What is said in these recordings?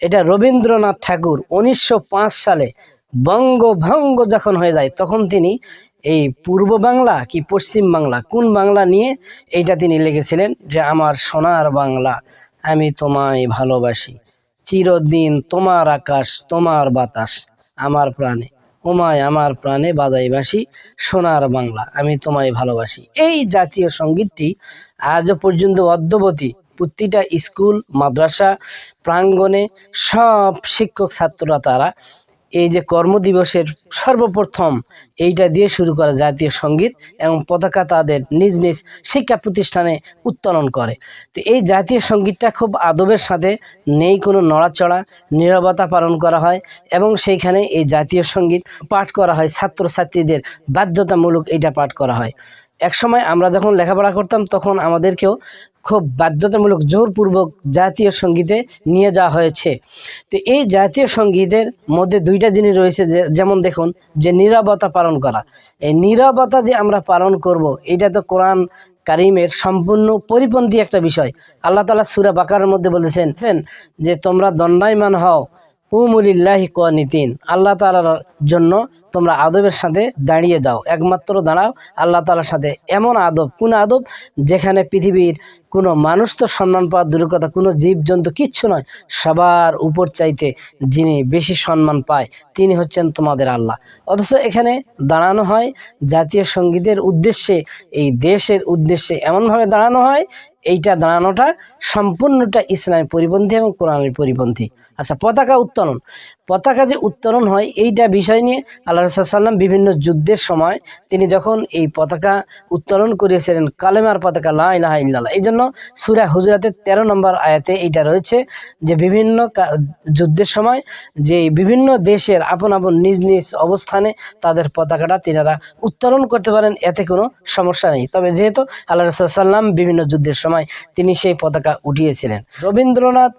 এটা রবীন্দ্রনাথ ঠাকুর উনিশশো পাঁচ সালে বঙ্গভঙ্গ যখন হয়ে যায়, তখন তিনি এই পূর্ব বাংলা কি পশ্চিম বাংলা, কোন বাংলা নিয়ে এইটা তিনি লিখেছিলেন যে, আমার সোনার বাংলা, আমি তোমায় ভালোবাসি। চিরদিন তোমার আকাশ, তোমার বাতাস, আমার প্রাণে। ওমায় আমার প্রাণে বাজাইবাসী, সোনার বাংলা, আমি তোমায় ভালোবাসি। এই জাতীয় সঙ্গীতটি আজও পর্যন্ত অদ্যবতী প্রতিটা স্কুল, মাদ্রাসা, প্রাঙ্গণে সব শিক্ষক ছাত্ররা তারা এই যে কর্মদিবসের সর্বপ্রথম এইটা দিয়ে শুরু করা জাতীয় সংগীত এবং পতাকা তাদের নিজ নিজ শিক্ষা প্রতিষ্ঠানে উত্তোলন করে। তো এই জাতীয় সঙ্গীতটা খুব আদবের সাথে নেই কোনো নড়াচড়া, নীরবতা পালন করা হয় এবং সেইখানে এই জাতীয় সংগীত পাঠ করা হয়, ছাত্রছাত্রীদের বাধ্যতামূলক এইটা পাঠ করা হয়। একসময় আমরা যখন লেখাপড়া করতাম, তখন আমাদেরকেও খুব বাধ্যতামূলক, জোরপূর্বক জাতীয় সঙ্গীতে নিয়ে যাওয়া হয়েছে। তো এই জাতীয় সঙ্গীতের মধ্যে দুইটা জিনিস রয়েছে যে, যেমন দেখুন, যে নিরাপত্তা পালন করা। এই নিরাপত্তা যে আমরা পালন করব, এটা তো কোরআন কারিমের সম্পূর্ণ পরিপন্থী একটা বিষয়। আল্লাহ তালা সুরা বাকারের মধ্যে বলেছেন, যে তোমরা দণ্ডায়মান হও। উমুলিল্লাহি কোয়ানিতিন আল্লাহ তালার জন্য তোমরা আদবের সাথে দাঁড়িয়ে যাও। একমাত্র দাঁড়াও আল্লাহ তালার সাথে। এমন আদব, কোন আদব? যেখানে পৃথিবীর কোনো মানুষ তো সম্মান পাওয়ার দূরের কথা কোনো জীবজন্তু কিচ্ছু নয়। সবার উপর চাইতে যিনি বেশি সম্মান পায়, তিনি হচ্ছেন তোমাদের আল্লাহ। অথচ এখানে দাঁড়ানো হয় জাতীয় সঙ্গীতের উদ্দেশ্যে, এই দেশের উদ্দেশ্যে এমনভাবে দাঁড়ানো হয়, এইটা দাঁড়ানোটা সম্পূর্ণটা ইসলামের পরিপন্থী এবং কোরআনের পরিপন্থী। আচ্ছা পতাকা উত্তোলন। পতাকা যে উত্তোলন হয়, এইটা বিষয় নিয়ে আল্লাহ রসাল্লাম বিভিন্ন যুদ্ধের সময় তিনি যখন এই পতাকা উত্তোলন করিয়েছিলেন কালেমার পতাকা লা ইলাহা ইল্লাল্লাহ, এই জন্য সুরা হুজরাতের তেরো নম্বর আয়াতে এইটা রয়েছে যে বিভিন্ন যুদ্ধের সময় যে বিভিন্ন দেশের আপন আপন নিজ নিজ অবস্থানে তাদের পতাকাটা তিনারা উত্তোলন করতে পারেন, এতে কোনো সমস্যা নেই। তবে যেহেতু আল্লাহ রসাল্লাম বিভিন্ন যুদ্ধের সময় তিনি সেই পতাকা উঠিয়েছিলেন। রবীন্দ্রনাথ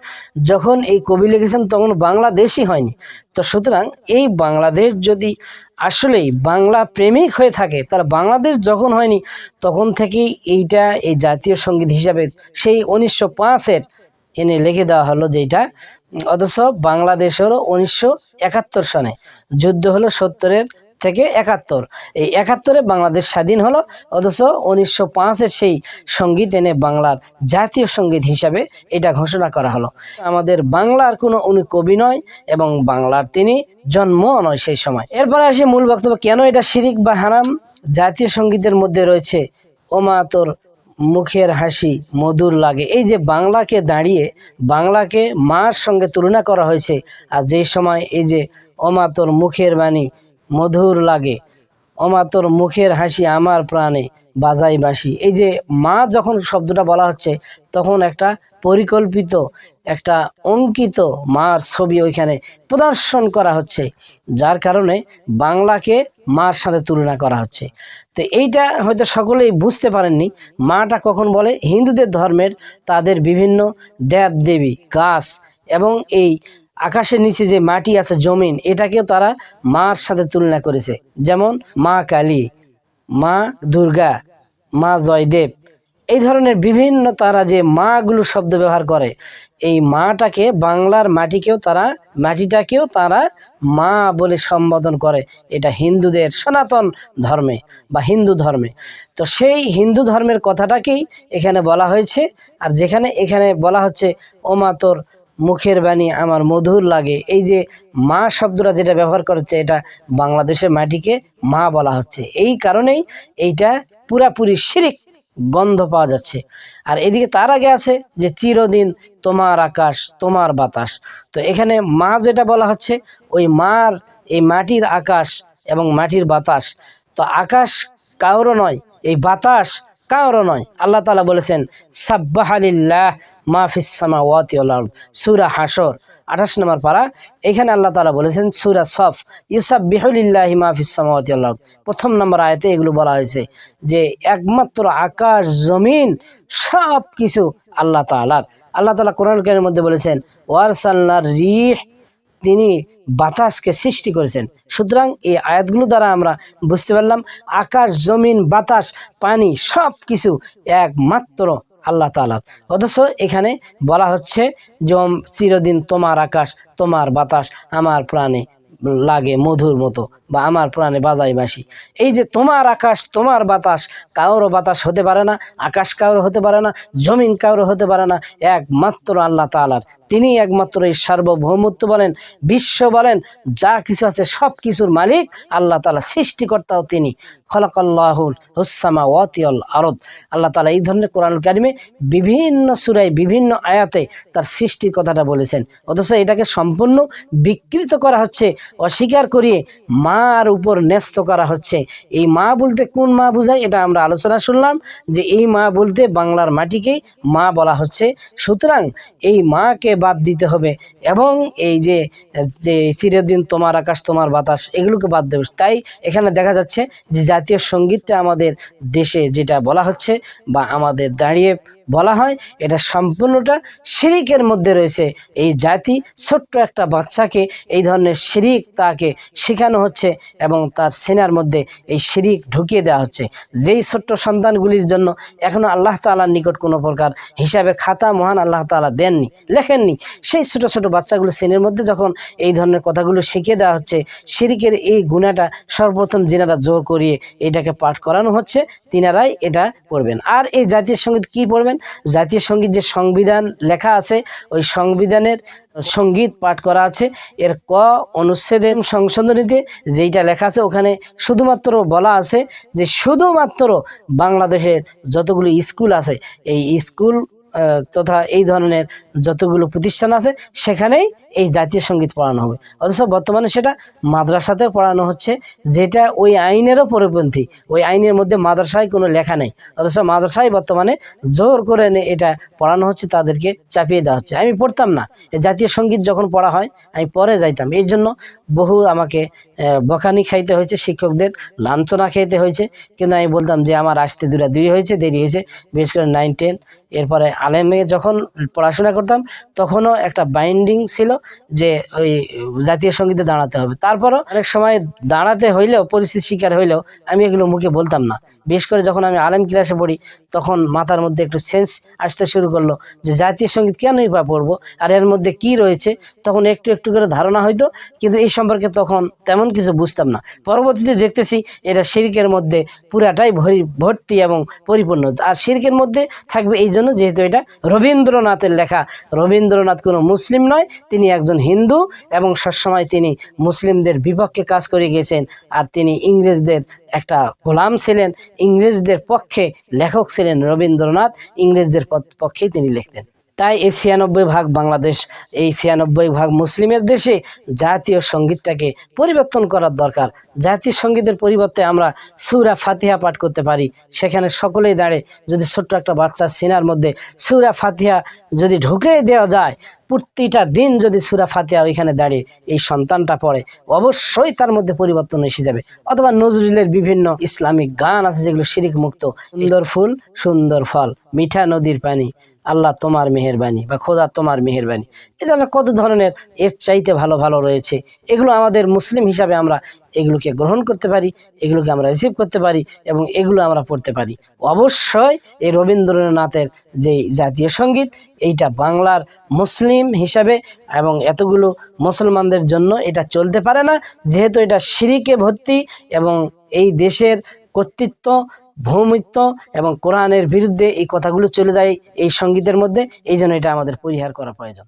যখন এই কবি লিখেছেন, তখন বাংলাদেশই হয়নি। তো সুতরাং এই বাংলাদেশ যদি আসলেই বাংলা প্রেমিক হয়ে থাকে তার বাংলাদেশ যখন হয়নি, তখন থেকেই এইটা এই জাতীয় সংগীত হিসাবে সেই উনিশশো পাঁচের এনে লিখে দেওয়া হলো যেটা অথচ বাংলাদেশ হলো উনিশশো একাত্তর সনে, যুদ্ধ হলো সত্তরের থেকে একাত্তর। এই একাত্তরে বাংলাদেশ স্বাধীন হলো, অথচ উনিশশো পাঁচের সেই সংগীত এনে বাংলার জাতীয় সংগীত হিসাবে এটা ঘোষণা করা হলো। আমাদের বাংলার কোনো উনি কবি নয় এবং বাংলার তিনি জন্ম নয় সেই সময়। এরপরে আসি মূল বক্তব্য, কেন এটা শিরিক বা হারাম? জাতীয় সঙ্গীতের মধ্যে রয়েছে, ওমা তোর মুখের হাসি মধুর লাগে। এই যে বাংলাকে দাঁড়িয়ে, বাংলাকে মার সঙ্গে তুলনা করা হয়েছে, আর যে সময় এই যে ওমা তোর মুখের বাণী মধুর লাগে। ওমা, তোর মুখের হাসি আমার প্রাণে বাজাই বাসি এই যে মা যখন শব্দটা বলা হচ্ছে, তখন একটা পরিকল্পিত, একটা অঙ্কিত মার ছবি ওইখানে প্রদর্শন করা হচ্ছে, যার কারণে বাংলাকে মার সাথে তুলনা করা হচ্ছে। তো এইটা হয়তো সকলেই বুঝতে পারেননি, মাটা কখন বলে? হিন্দুদের ধর্মের তাদের বিভিন্ন দেব দেবী গাছ এবং এই আকাশের নিচে যে মাটি আছে, জমিন, এটাকেও তারা মার সাথে তুলনা করেছে। যেমন, মা কালী, মা দুর্গা, মা জয়দেব, এই ধরনের বিভিন্ন তারা যে মাগুলো শব্দ ব্যবহার করে, এই মাটাকে, বাংলার মাটিকেও তারা, মাটিটাকেও তারা মা বলে সম্বোধন করে। এটা হিন্দুদের সনাতন ধর্মে বা হিন্দু ধর্মে। তো সেই হিন্দু ধর্মের কথাটাকেই এখানে বলা হয়েছে, আর যেখানে এখানে বলা হচ্ছে, ওমা তোর মুখের বাণী আমার মধুর লাগে। এই যে মা শব্দটা যেটা ব্যবহার করছে, এটা বাংলাদেশের মাটিকে মা বলা হচ্ছে। এই কারণেই এইটা পুরাপুরি শিরিক গন্ধ পাওয়া যাচ্ছে। আর এদিকে তার আগে আছে যে, চিরদিন তোমার আকাশ, তোমার বাতাস। তো এখানে মা যেটা বলা হচ্ছে, ওই মার, এই মাটির আকাশ এবং মাটির বাতাস। তো আকাশ কারও নয়, এই বাতাস কারও নয়। আল্লাহ তালা বলেছেন, সাব্বাহালিল্লাহ মাহফিস সামাওয়াতি ওয়াল আরদ। হাসর আঠাশ নম্বর পারা। এখানে আল্লাহ তালা বলেছেন, সুরা সফ ইউসাব বিহলিল্লাহি মাহফিস সামাওয়াতি ওয়াল প্রথম নম্বর আয়তে এগুলো বলা হয়েছে যে, একমাত্র আকাশ, জমিন সব কিছু আল্লাহ তাআলার। আল্লাহ তাআলা কোরআন মধ্যে বলেছেন ওয়ারসালনার রিহ, তিনি বাতাসকে সৃষ্টি করেছেন। সুতরাং এই আয়াতগুলো দ্বারা আমরা বুঝতে পারলাম, আকাশ, জমিন, বাতাস, পানি সব কিছু একমাত্র আল্লাহ তালার অথচ এখানে বলা হচ্ছে যে চিরদিন তোমার আকাশ, তোমার বাতাস, আমার প্রাণে লাগে মধুর মতো বা আমার প্রাণে বাজাই বাসি এই যে তোমার আকাশ, তোমার বাতাস কারোর বাতাস হতে পারে না, আকাশ কারও হতে পারে না, জমিন কারও হতে পারে না, একমাত্র আল্লাহ তালার তিনি একমাত্র এই সার্বভৌমত্ব বলেন, বিশ্ব বলেন, যা কিছু আছে সব কিছুর মালিক আল্লাহ তালা সৃষ্টিকর্তাও তিনি। খলাকাল্লাহুল হুসামা ওয়াতিয়ল আরদ। আল্লাহ তালা এই ধরনের কোরআন কারিমে বিভিন্ন সুরাই বিভিন্ন আয়াতে তার সৃষ্টির কথাটা বলেছেন। অথচ এটাকে সম্পূর্ণ বিকৃত করা হচ্ছে অস্বীকার করিয়ে মার উপর ন্যস্ত করা হচ্ছে। এই মা বলতে কোন মা বোঝায়? এটা আমরা আলোচনা শুনলাম যে এই মা বলতে বাংলার মাটিকেই মা বলা হচ্ছে। সুতরাং এই মাকে বাদ দিতে হবে এবং এই যে যে চিরদিন তোমার আকাশ, তোমার বাতাস, এগুলোকে বাদ দেবে। তাই এখানে দেখা যাচ্ছে যে জাতীয় সঙ্গীতটা আমাদের দেশে যেটা বলা হচ্ছে বা আমাদের দাঁড়িয়ে বলা হয়, এটা সম্পূর্ণটা শিরিকের মধ্যে রয়েছে। এই জাতি ছোট্ট একটা বাচ্চাকে, এই ধরনের শিরিক তাকে শেখানো হচ্ছে এবং তার সেনার মধ্যে এই শিরিক ঢুকিয়ে দেওয়া হচ্ছে। যেই ছোট্ট সন্তানগুলির জন্য এখনও আল্লাহ তালার নিকট কোনো প্রকার হিসাবের খাতা মহান আল্লাহ তালা দেননি, লেখেননি, সেই ছোট ছোট বাচ্চাগুলো শ্রেণির মধ্যে যখন এই ধরনের কথাগুলো শিখিয়ে দেওয়া হচ্ছে, শিরিকের এই গুণাটা সর্বপ্রথম যিনারা জোর করিয়ে এটাকে পাঠ করানো হচ্ছে, তিনারাই এটা পড়বেন। আর এই জাতীয় সংগীত কি পড়বেন? জাতীয় সংগীত যে সংবিধান লেখা আছে, ওই সংবিধানের সংগীত পাঠ করা আছে। এর ক অনুচ্ছেদের সংশোধনীতে যেইটা লেখা আছে, ওখানে শুধুমাত্র বলা আছে যে শুধুমাত্র বাংলাদেশের যতগুলো স্কুল আছে, এই স্কুল তথা এই ধরনের যতগুলো প্রতিষ্ঠান আছে, সেখানেই এই জাতীয় সংগীত পড়ানো হবে। অথচ বর্তমানে সেটা মাদ্রাসাতে পড়ানো হচ্ছে, যেটা ওই আইনেরও পরিপন্থী। ওই আইনের মধ্যে মাদ্রাসায় কোনো লেখা নেই। অথচ মাদ্রাসায় বর্তমানে জোর করে এটা পড়ানো হচ্ছে, তাদেরকে চাপিয়ে দেওয়া হচ্ছে। আমি পড়তাম না। জাতীয় সংগীত যখন পড়া হয়, আমি পরে যাইতাম। এই জন্য বহু আমাকে বকানি খাইতে হয়েছে, শিক্ষকদের লাঞ্ছনা খেতে হয়েছে। কিন্তু আমি বলতাম যে, আমার আসতে দূরা দেরি হয়েছে দেরি হয়েছে। বিশেষ করে নাইন টেন এরপরে আলেমে যখন পড়াশোনা করতাম, তখনও একটা বাইন্ডিং ছিল যে ওই জাতীয় সঙ্গীতে দাঁড়াতে হবে। তারপরও অনেক সময় দাঁড়াতে হইলেও পরিস্থিতি শিকার হইলেও আমি এগুলো মুখে বলতাম না। বিশেষ করে যখন আমি আলেম ক্লাসে পড়ি, তখন মাথার মধ্যে একটু সেন্স আসতে শুরু করল যে জাতীয় সংগীত কেনই বা পড়ব, আর এর মধ্যে কি রয়েছে, তখন একটু একটু করে ধারণা হইতো, কিন্তু এই সম্পর্কে তখন তেমন কিছু বুঝতাম না। পরবর্তীতে দেখতেছি এটা শিরকের মধ্যে পুরাটাই ভরি, ভর্তি এবং পরিপূর্ণ। আর শিরকের মধ্যে থাকবে এই জন্য যেহেতু এটা রবীন্দ্রনাথের লেখা। রবীন্দ্রনাথ কোনো মুসলিম নয়, তিনি একজন হিন্দু এবং সবসময় তিনি মুসলিমদের বিপক্ষে কাজ করে গেছেন আর তিনি ইংরেজদের একটা গোলাম ছিলেন, ইংরেজদের পক্ষে লেখক ছিলেন রবীন্দ্রনাথ, ইংরেজদের পক্ষেই তিনি লিখতেন। তাই এই ছিয়ানব্বই ভাগ বাংলাদেশ, এই ছিয়ানব্বই ভাগ মুসলিমের দেশে জাতীয় সঙ্গীতটাকে পরিবর্তন করার দরকার। জাতীয় সঙ্গীতের পরিবর্তে আমরা সুরা ফাতিহা পাঠ করতে পারি। সেখানে সকলেই দাঁড়ে যদি ছোট্ট একটা বাচ্চা সিনার মধ্যে সুরা ফাতিহা যদি ঢুকে দেওয়া যায়, প্রতিটা দিন যদি সুরা ফাতিহা ওইখানে দাঁড়িয়ে এই সন্তানটা পড়ে, অবশ্যই তার মধ্যে পরিবর্তন এসে যাবে। অথবা নজরুলের বিভিন্ন ইসলামিক গান আছে যেগুলো শিরিক মুক্ত, সুন্দর ফুল, সুন্দর ফল, মিঠা নদীর পানি আল্লাহ তোমার মেহেরবানি বা খোদা তোমার মেহেরবানি। এ ধরনের কত ধরনের এর চাইতে ভালো ভালো রয়েছে। এগুলো আমাদের মুসলিম হিসাবে আমরা এগুলোকে গ্রহণ করতে পারি, এগুলোকে আমরা রিসিভ করতে পারি এবং এগুলো আমরা পড়তে পারি। অবশ্যই এই রবীন্দ্রনাথের যে জাতীয় সংগীত, এইটা বাংলার মুসলিম হিসাবে এবং এতগুলো মুসলমানদের জন্য এটা চলতে পারে না। যেহেতু এটা সিঁড়িকে ভর্তি এবং এই দেশের কর্তৃত্ব ভৌমিত্ব এবং কোরআনের বিরুদ্ধে এই কথাগুলো চলে যায় এই সঙ্গীতের মধ্যে, এই জন্য এটা আমাদের পরিহার করা প্রয়োজন।